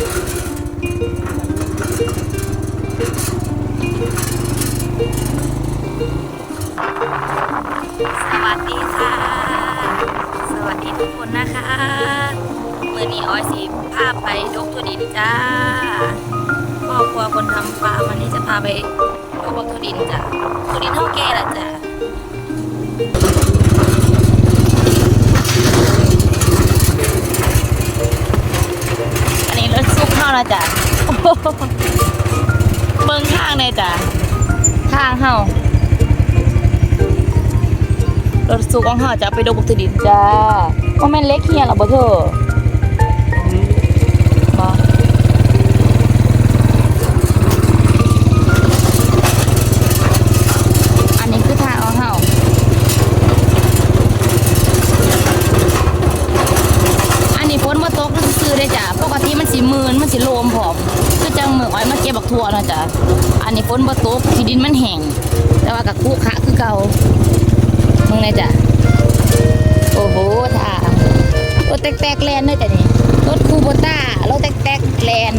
สวัสดีค่ะ สวัสดีทุกคนนะคะมื่อนี้ออยสีพาไปดกทุดินจ้าครอบครัวคนทำฟาร์มวันนี้จะพาไปดกทุดินจ้ะทุดินเท่าแก่ละจ้ะอันนี้ร ถซุกเข้าแล้วจ้ะเบิ้งข้างเลยจ้ะทางเฮารถสูงของเฮาจะไปดูบุกทุดินจ้าก็แม่นเล็กเฮียหรอบ่เธอ มันสีมืนมันสีโลมผอมคือจังมืออ้อยมาเก็บบักทั่วนะจ้ะอันนี้ฝนมาตกที่ดินมันแห้งแต่ว่ากับกุขะคือเก่ามึงไงจ้ะโอ้โหท่ารถแตกๆแลนเลยจ้ะนี่รถคูโบต้ารถแตกๆแลน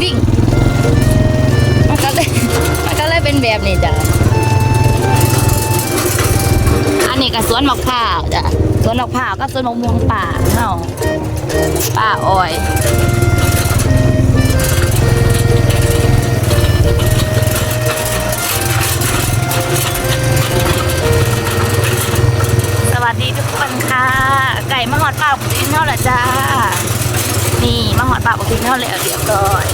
วิ่งมันก็เลยมันก็เลยเป็นแบบนี้จ้ะอันนี้ก็สวนมะพร้าวจ้ะสวนมะพร้าวก็สวนมะม่วงป่าเนา ป่าอ้อยสวัสดีทุกคนค่ะ ไก่มาหอดป่าปุกินเท่าละจ้า นี่มาหอดป่าปุกินเท่าเลยเรียบร้อย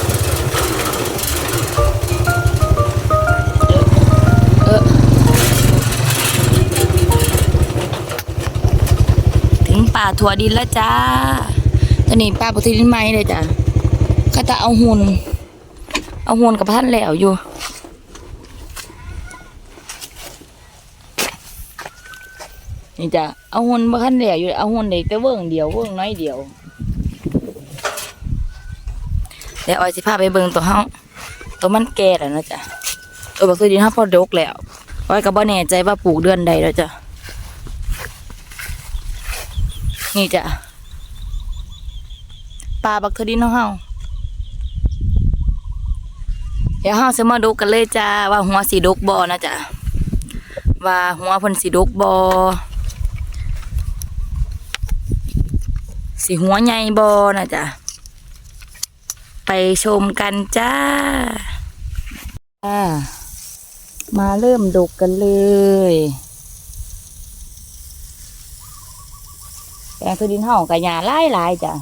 เออถึงป่าถั่วดินแล้วจ้า ตอนนี้ป่าปุกินไม้เลยจ้ะเขาจะเอาหุ่นเอาหุ่นกับพันแล้วอยู่นี่จ้ะเอาหุ่นมาขั้นเดียวอยู่เอาหุ่นเด็กแต่เวิ้งเดียวเวิ้งน้อยเดียวเดี๋ยวออยสิพาไปเบิ่งตัวเฮาตัวมันแก่แล้วนะจ๊ะตัวบักตัวดินเฮาพอดกแล้วออยก็บ่แน่ใจว่าปลูกเดือนใดแล้วจ้ะนี่จ้ะ ลาบักตัวดินของเฮาเดี๋ยวเฮาสิมาดูกันเลยจ้าว่าหัวสีดกบ่นะจ๊ะว่าหัวพิ่นสีดกบ่สีหัวใหญ่บอนะจ๊ะไปชมกันจ้าามาเริ่มดกกันเลยแปลงคืดินห่องกับหญ้าหลายหลายๆจ้ะ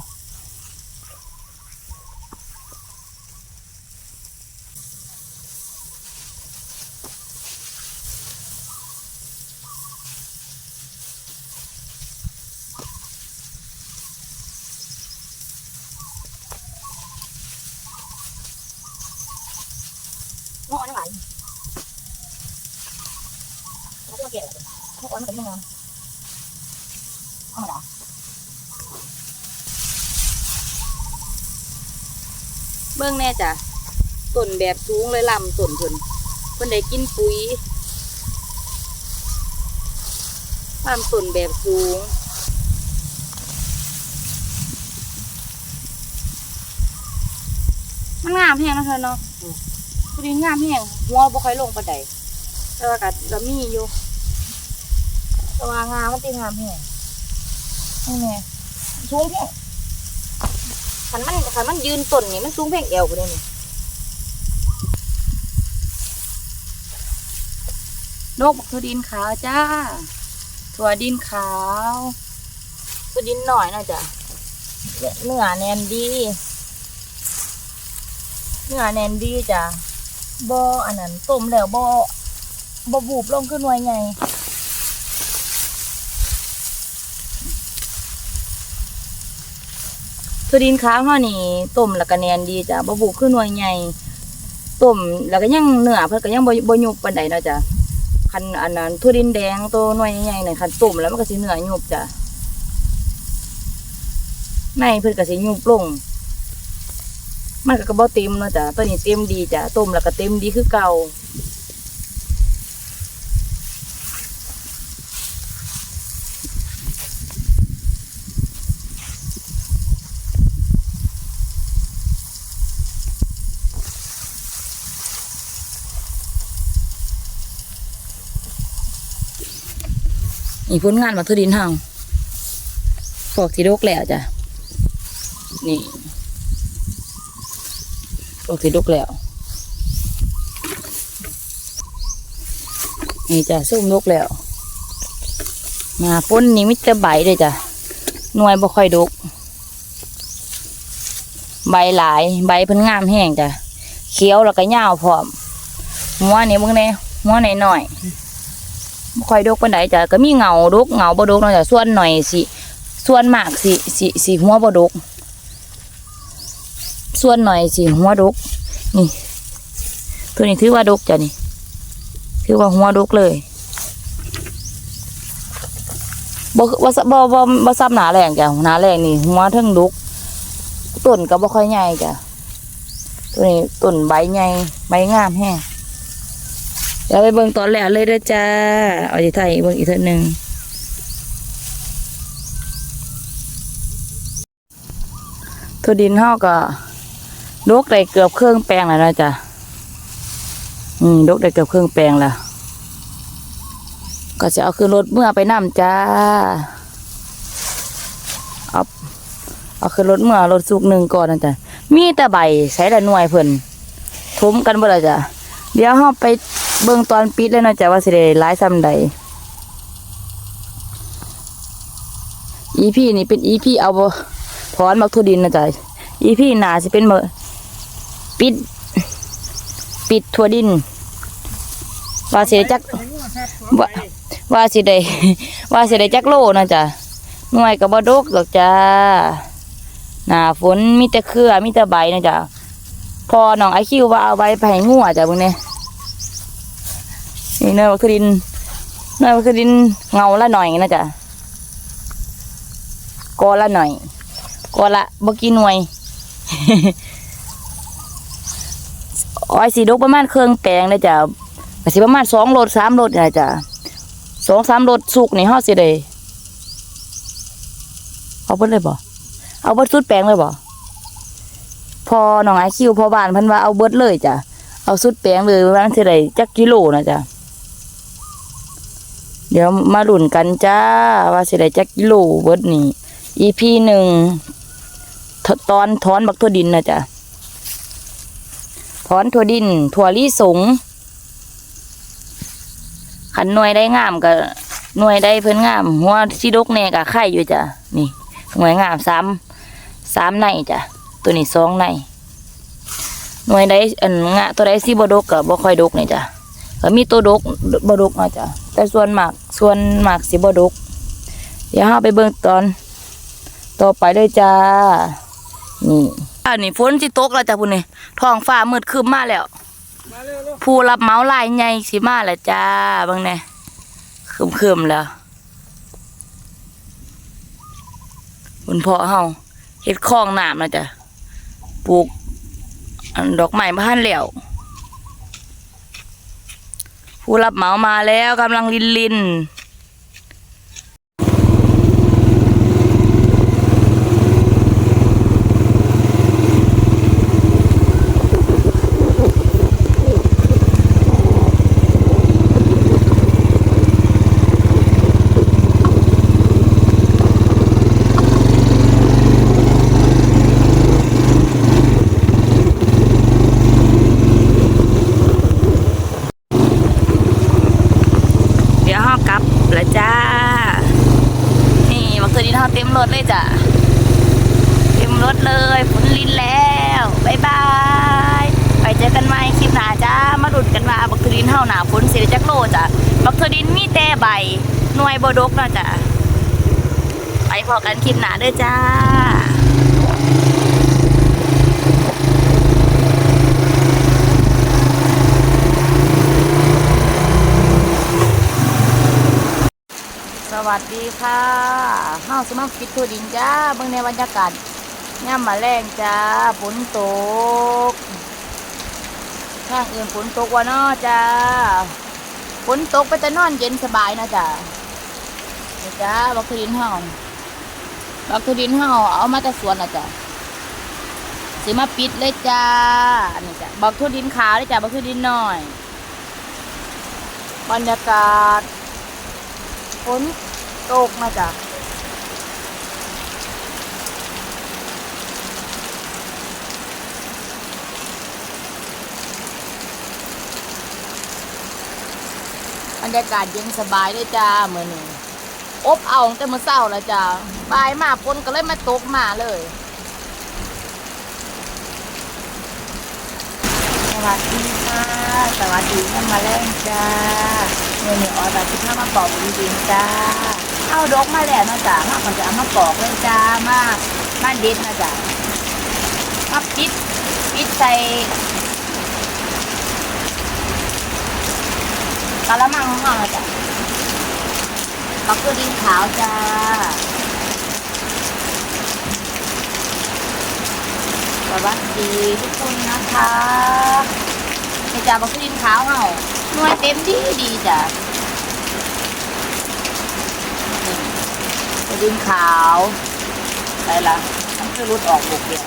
งอนี่หวานแล้วก็เกล็ดพวกมันเป็นยังไงธรรมดาเบื้องแน่จ้ะต้นแบบสูงเลยลำต้นเพิ่นเพิ่นได้กินปุ๋ยความต้นแบบสูงมันงามแพงนะเธอเนาะ พอดีงามแห้งหัวบ่ค่อยลงปานใดแต่ว่าก็ก็มีอยู่แต่ว่างามมันติงามแห้งนี่แหละสูงแพงคันมันคันมันยืนต้นนี่มันสูงแพงเอวกูเลยนี่นกบักถั่วดินขาวจ้า ถั่วดินขาวถั่วดินหน่อยนะจ้ะเนื้อแน่นดี เนื้อแน่นดีจ้ะ บออันนั้นต้มแล้วบอบอบูบลงขึ้นหน่วยไงถั่วดินขาวเฮานี่ต้มแล้วก็แนนดีจ้ะบอบูบขึ้นหน่วยไงต้มแล้วก็ยังเนื้อเพิ่นก็ยังบ่บ่ยุบปานใดเนาะจ้ะคันอันนั้นถั่วดินแดงตัวหน่วยใหญ่ๆนี่คันต้มแล้วมันก็สิเนื้อยุบจ้ะในเพิ่นก็สิยุบลง มันก็กระเบ้าเต็มเนาะจ้ะตัวนี้เต็มดีจ้ะต้มแล้วก็เต็มดีคือเก่านี่ผนงานมาทุดินเฮางพอกที่โรกแล้วจ้ะ นี่ พวกที่ดกแล้วนี่จ้ะส้มดกแล้ว มาพ้นนี่มิตรใบเลยจ้ะหน่วยบ่ค่อยดก ใบหลายใบเพิ่นงามแห้งจ้ะเขียวแล้วก็ยาวพร้อมหัวนี่มึงแน่หัวหน่อยหน่อยบ่ค่อยดกปานใดจ้ะก็มีเงาดกเงาบ่ดกเนาะจ้ะส่วนหน่อยสิส่วนมากสิสิสิหัวบ่ดก ส่วนหน่อยสิหัวดก นี่ ตัวนี้ถือว่าดกจ้ะนี่ถือว่าหัวดกเลยบ่บ่บ่บ่บ่ซ้ำหนาแรงจ้ะหนาแรงนี่หัวเทั้งดกต้นก็บ่ค่อยใหญ่จ้ะตัวนี้ต้นใบใหญ่ใบงามแฮงเดี๋ยวไปเบิ่งตอนแรกเลยเด้อจ้าเอาสิไทยเบิ่งอีกเทื่อหนึ่งทั่วดินเฮาก็ ดกได้เกือบเครื่องแปลงแล้วนะจ้ะอืมดกได้เกือบเครื่องแปลงแล้วก็จะเอาขึ้นรถเมื่อไปนํจ้าเอาเอาขึ้นรถเมื่อรถสุกหนึ่งก่อนนะจ๊ะมีแต่ใบใช้แต่หน่วยเพิ่นทมกันบ่ละจ้ะเดี๋ยวเฮาไปเบิ่งตอนปิดเลยนะจ๊ะว่าสิได้หลายซ้ำใด EP นี่เป็น EP เอาบ่ถอนบักทุดินนะจ๊ะ EP หนาสิเป็นเมื้อ ปิด ปิดทั่วดิน ว่าสิได้จักว่าว่าสิได้ว่าสิได้จักโลนะจ๊ะหน่วยกับ่ดกดอกจ้าหนาฝนมีแต่เครือมีแต่ใบนะจ๊ะพอน้องไอคิวว่าเอาใบไปให้งัวจ้ะเบิ่งเนี่ยนี่เนื้อวัคดินเนื้อวัคดินเงาละหน่อยนะจ๊ะกอละหน่อยกอละบ่กี่หน่วย อ้อยสีดกประมาณเครื่องแปลงนะจ๊ะก็สิประมาณสองรถสามรถนะจ้ะสองสามรถสุกนี่เฮาสิได้เอาเบิดเลยบ่เอาเบิดสุดแปลงเลยบ่พอหนองไอคิวพอบานเพิ่นว่าเอาเบิดเลยจ้ะเอาสุดแปลงเลยว่าสิไดจักกิโลนะจ้ะเดี๋ยวมาหลุนกันจ้าว่าสิได้จักกิโลเบิดนี่ EP หนึ่งตอนถอนบักทั่วดินนะจ้ะ ถอนทั่วดิน ถั่วลิสงขันหน่วยได้งามก็หน่วยได้เพิ่นงาม หัวสีดกแน่ก็ไข่อยู่จ้ะนี่หน่วยงามสามสามในจ้ะตัวนี้สองในหน่วยได้อันงะตัวใดสีบดกก็บ่ค่อยดกนี่จ้ะก็มีตัวดกบดกเนาะจ้ะแต่ส่วนหมากส่วนหมากสิบดก เดี๋ยวเราไปเบิ่งตอน ต่อไปเลยจ้านี่ อันนี้ฝนสิตกแล้วจ้ะพุ่นนี่ท้องฟ้ามืดครึ้มมาแล้วมาเร็วเร็วผู้รับเหมาลายใหญ่สิมาแล้วจ้าเบางแน่คืมๆแล้วคุณพ่อเฮาเฮ็ดคลองน้ำนะจ้ะปลูกอันดอกไม้บ้านแล้วผู้รับเหมามาแล้วกำลังลินลินเดี๋ยวเฮากลับแล้วจ้า นี่บักตัวนี้เฮาเต็มรถเลยจ้ะเต็มรถเลยฝนลินแล้วบ๊ายบาย ไปเจอกันใหม่คลิปหน้าจ้า มาดุดกันว่าบักตัวดินเฮาหนาฝนสิได้จักโลจ้ะบักตัวดินมีแต่ใบหน่วย บ่ดกเนาะจ้ะไปพอกันคลิปหนาเด้อจ้าสวัสดีค่ะเฮาสมาฟิตตัวดินจ้าเบิ่งในบรรยากาศย่ำมาแรงจ้าฝนตกทางอื่นฝนตกว่าน้อจ้าฝนตกไปจะนอนเย็นสบายนะจ้า จ้าบักทุดินเฮาบักทุดินเฮาเอามาแต่สวนนะจ้าสิมาปิดเลยจ้านี่จ้าบักทุดินขาวเลยจ้าบักทุดินหน้อย บรรยากาศฝนตกนะจ๊ะบรรยากาศเย็นสบายเลยจ้าเมื่อนี้ อบเอาแต่เมื่อเช้าแล้วจ้าบ่ายมาฝนก็เลยมาตกมาเลยสวัสดีค่ะสวัสดีท่านมาแรงจ้าเมื่อนี้ออยแบาที่ข้ามาปอกดีดินจ้าเอาดกมาแล้วนะจ๊ะมาก่อนจะเอามาปอกเลยจ้ามามาเด็ดนะจ๊ะมาปิดปิดใส่กะละมังของเราจ๊ะ ปักเกลือดินขาวจ้าสวัสดีทุกคนนะคะในจ่าบักดินขาวเฮาหน่วยเต็มดีดีจ้ะนี่บักดินขาวอะไรล่ะมันคือรุดออกบุกเดียว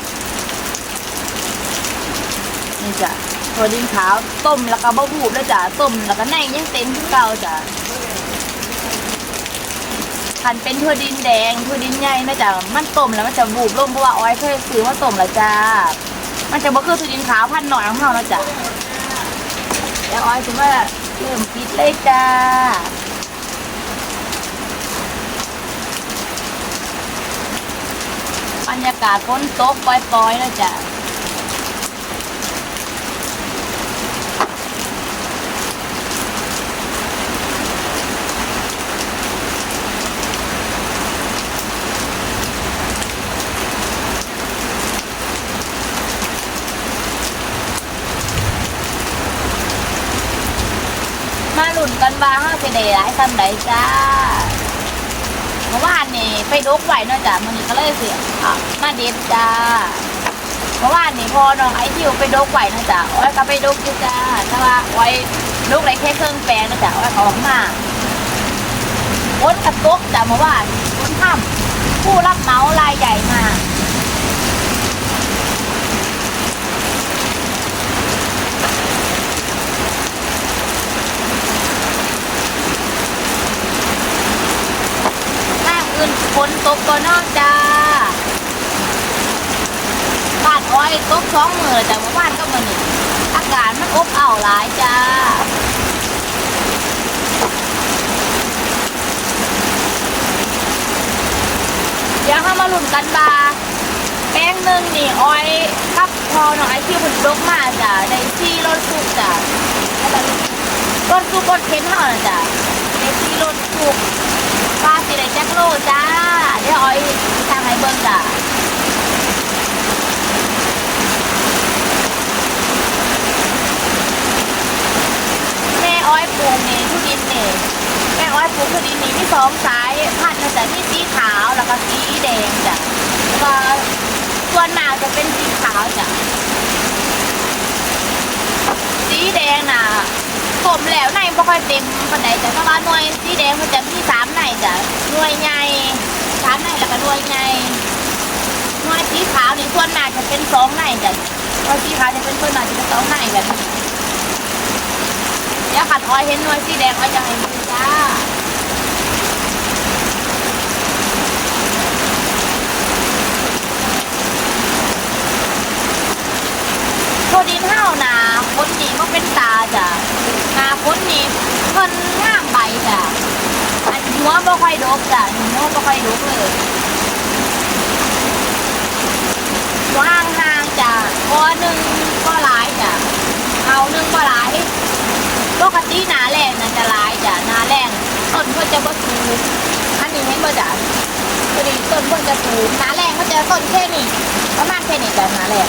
นี่จ้ะตัวดินขาวต้มแล้วก็บะบูบแล้วจ้ะต้มแล้วก็ในยังเต็มที่เก่าจ้ะ คันเป็นถั่วดินแดงถั่วดินใหญ่นะจ๊ะมันต้มแล้วมันจะบูบลงเพราะว่าอ้อยเคยซื้อมาต้มแล้วจ้า มันจะบ่คือถั่วดินขาวพันหน่อยของเรานะจ๊ะแล้วอ้อยถือว่าเริ่มปิดเลยจ้าบรรยากาศฝนตกปล่อยๆนะจ๊ะ มาหลุนกันว่าเฮาสิ ได้หลายซ้ำใดจ้าเมื่อวานนี่ไปดกไหวเนาะจ้ะมื้อนี้ก็เลยเสิอะมาเด็ดจ้าเมื่อวานนี่พอน้องไอคิวไปดกไหวเนาะจ้ะอ้อยก็ไปดกอยู่จ้าแต่ว่าอ้อยดกได้แค่เครื่องแปลงเนาะจ้ะอ้อยออกมาฝนกระตกจ้ะเมื่อวานฝนค่ำผู้รับเหมารายใหญ่มา คนฝนตกก็นอกจ้าบานอ้อยตกสองมือแต่เมื่อวานก็มาหนึ่งอากาศมันอบอ้าวหลายจ้าเดี๋ยวเข้ามาลุ้นกันบาแป้งหนึ่งนี่อ้อยกับพอหน่อยที่ผลลกมาจ้ะในที่รถสุกจ้ะรถสุกรถเข็นเท่านั้นจ้ะในที่รถสุก ปลาสิได้จักโลจ้า เดี๋ยวอ้อยทางให้เบิ่งจ้าแม่อ้อยปลูกนี่ทุดินนี่แม่อ้อยปลูกทุดินนี่มีสองสายพันธุ์นะจ้ะมีสีขาวแล้วก็สีแดงจ้ะแล้วก็ส่วนมากจะเป็นสีขาวจ้ะสีแดงน่ะ ผมแล้วในบ่ค่อยเต็มปานใดแต่เพราะว่าหน่วยสีแดงมันจะมีสามในจ้ะหน่วยใหญ่สามในแล้วก็หน่วยใหญ่หน่วยสีขาวนี่ส่วนมากจะเป็นสองในจ้ะหน่วยสีขาวจะเป็นส่วนมากจะเป็นสองในแบบนี้เดี๋ยวขัดอ้อยเห็นหน่วยสีแดงอ้อยจะให้ดูจ้าโทดินเห่านาคนนี้ก็เป็นตาจ้ะ นาพ้นนี่เพิ่นง่ามใบจ้ะอันหัวบ่ค่อยดกจ้ะหัวบ่ค่อยดกเลยหัวห่างๆจ้ะพอหนึ่งก็หลายจ้ะเอาหนึ่งก็หลายปกติหนาแรงน่ะจะหลายจ้ะหนาแรงต้นเพิ่นจะบ่สูงอันนี้เห็นบ่จ้ะตัวนี้ต้นเพิ่นจะสูงหนาแรงเขาจะต้นแค่นี้ประมาณแค่นี้จ้ะหนาแรง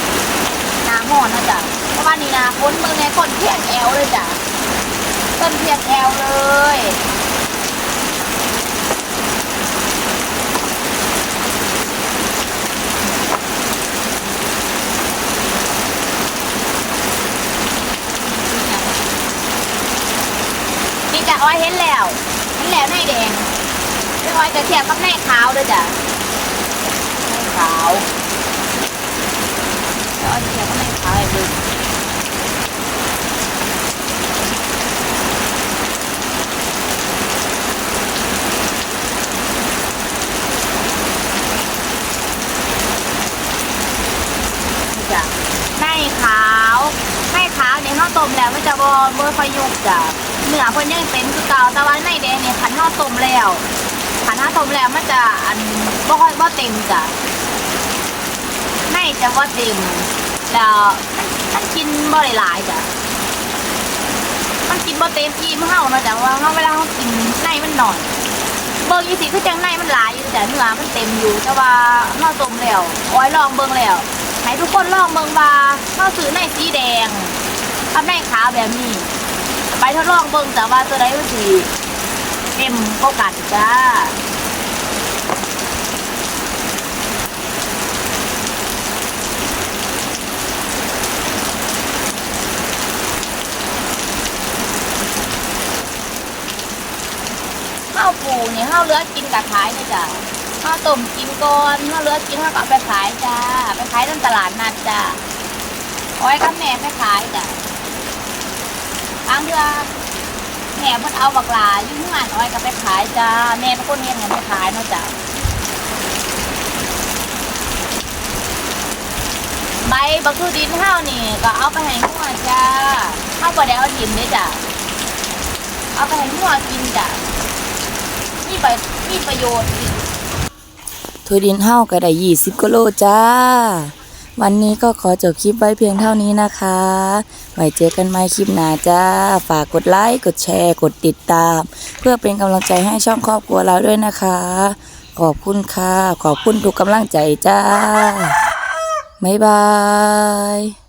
หนาหอนนะจ้ะเพราะว่านี่นาพ้นเมืองในคนเพียงแอวเลยจ้ะ ต้นเพียงแอลเลยนี่จ้ะอ้อยเห็นแล้วเห็นแล้วในแดงเรียกอ้อยจะเทียบกับในขาวด้วยจ้ะในขาวเดี๋ยวอ้อยจะเทียบกับในขาวให้ดู ขาวในขาวเนี่ยข้าว ต้มแล้วมันจะบอเมื่อค่อยยุบจ้ะเนื้อเพิ่นยังเป็นคือเก่าแต่ว่าในแดงเนี่ยขันข้าต้มแล้วขันข้าต้มแล้วมันจะอันบ่ค่อยบ่เต็มจ้ะในจะบ่เต็มแล้วมันกินบ่ได้หลายจ้ะมันกินบ่เต็มอิ่มเฮาเนาะจ้ะว่าเฮาเวลาเฮากินในมันหน่อยเบิ่งอยู่สิคือจังในมันหลายอยู่แต่เนื้อมันเต็มอยู่แต่ว่าเฮาต้มแล้วอ้อยลองเบิ่งแล้วให้ทุกคนลองเบิ่งว่าเฮาซื้อในสีแดง กับในขาวแบบนี้ ไปทดลองเบิ่งจ้ะว่าตัวใดมันสิเต็มกว่ากันจ้าข้าวปูเนี่ยข้าวเลือกินกับขายเลยจ้ะข้าวต้มกินก่อนข้าวเลือกินข้าวก็เอาไปขายจ้า ไปขายตามตลาดนัดจ้าอ้อยกับแม่ไปขายจ้ะ บางเดือแม่เพิ่นเอาบักหลาอยู่เฮือนอ้อยก็ไปขายจ้าแม่เป็นคนเฮ็ดให้ไปขายเนาะจ้ะใบบักทูดินเฮานี่ก็เอาไปให้งัวจ้าเฮาบ่ได้เอาดินเด้จ้ะเอาไปให้งัวกินจ้ะมีไปมีประโยชน์ ถั่วดินเฮาก็ได้20กิโลจ้า วันนี้ก็ขอจบคลิปไว้เพียงเท่านี้นะคะ ไว้เจอกันใหม่คลิปหน้าจ้า ฝากกดไลค์ กดแชร์ กดติดตาม เพื่อเป็นกำลังใจให้ช่องครอบครัวเราด้วยนะคะ ขอบคุณค่ะ ขอบคุณทุกกำลังใจจ้า บ๊ายบาย